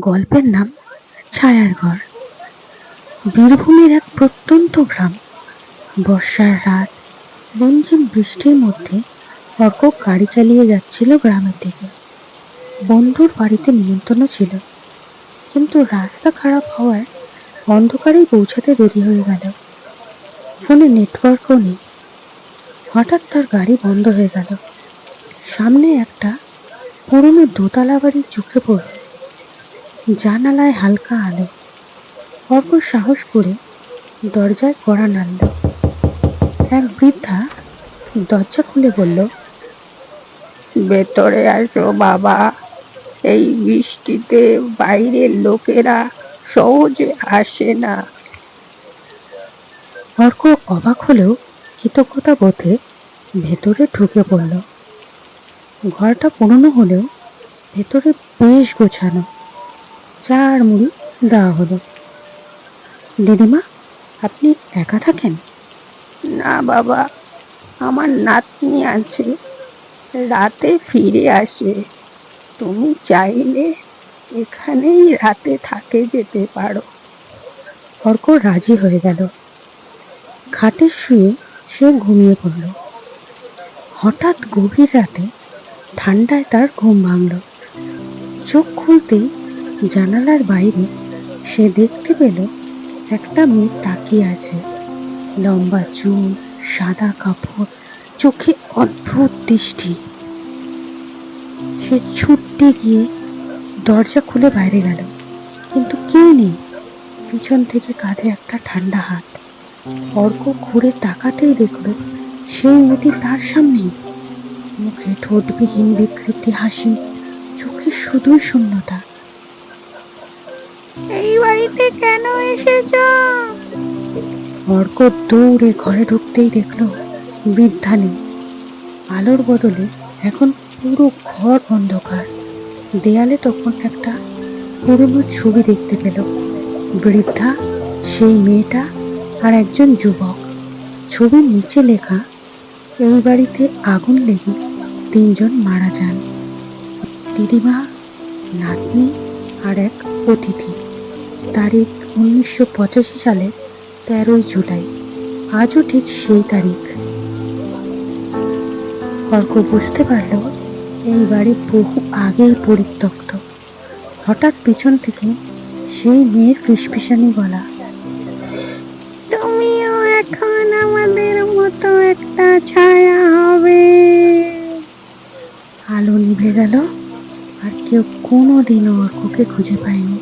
গল্পের নাম ছায়ার ঘর। বীরভূমের এক প্রত্যন্ত গ্রাম। বর্ষার রাত রঞ্জিম বৃষ্টির মধ্যে অর্ক গাড়ি চালিয়ে যাচ্ছিল গ্রামের দিকে। বন্ধুর বাড়িতে নিমন্ত্রণ ছিল, কিন্তু রাস্তা খারাপ হওয়ায় অন্ধকারেই পৌঁছাতে দেরি হয়ে গেল। ফোনে নেটওয়ার্কও নেই। হঠাৎ তার গাড়ি বন্ধ হয়ে গেল। সামনে একটা পুরনো দোতলা বাড়ি চোখে পড়ল। জানালায় হালকা আলো। অর্ক সাহস করে দরজায় কড়া নাড়ল। এক বৃদ্ধা দরজা খুলে বলল, ভেতরে আসো বাবা। এই বৃষ্টিতে বাইরের লোকেরা সহজে আসে না। অর্ক অবাক হলেও কৃতজ্ঞতা বোধে ভেতরে ঢুকে পড়ল। ঘরটা পুরনো হলেও ভেতরে বেশ গোছানো। চা আর মুড়ি দেওয়া হলো। দিদিমা আপনি একা থাকেন? না বাবা আমার নাতনি আছে রাতে ফিরে আসে। তুমি চাইলে এখানেই রাতে থাকে যেতে পারো। অর্ক রাজি হয়ে গেল। খাটে শুয়ে সে ঘুমিয়ে পড়ল। হঠাৎ গভীর রাতে ঠান্ডায় তার ঘুম ভাঙল। চোখ খুলতেই জানালার বাইরে সে দেখতে পেল একটা মেয়ে তাকিয়ে আছে। লম্বা চুল, সাদা কাপড়, চোখে অদ্ভুত দৃষ্টি। সে ছুটতে গিয়ে দরজা খুলে বাইরে গেল, কিন্তু কেউ নেই। পিছন থেকে কাঁধে একটা ঠান্ডা হাত। অর্ক ঘুরে তাকাতেই দেখল সেই মেয়েটি তার সামনেই মুখে ঠোঁটবিহীন বিকৃতি হাসি, চোখে শুধুই শূন্যতা। বাড়িতে কেন এসেছ? দৌড়ে ঘরে ঢুকতেই দেখল, বৃদ্ধা নেই। আলোর বদলে এখন পুরো ঘর অন্ধকার। দেয়ালে তখন একটা পুরনো ছবি দেখতে পেল। বৃদ্ধা, সেই মেয়েটা আর একজন যুবক। ছবির নিচে লেখা, এই বাড়িতে আগুন লেগে তিনজন মারা যান। দিদিমা, নাতনি আর এক অতিথি। তারিখ উনিশশো পঁচাশি সালে তেরোই জুলাই। আজও ঠিক সেই তারিখ। অর্ক বুঝতে পারল এই বাড়ি বহু আগেই পরিত্যক্ত। হঠাৎ পিছন থেকে সেই মেয়ের ফিসফিসানি গলা। তুমিও এখন আমাদের মতো একটা ছায়া হবে। আলো নিভে গেল আর কেউ কোনো দিনও অর্ককে খুঁজে পায়নি।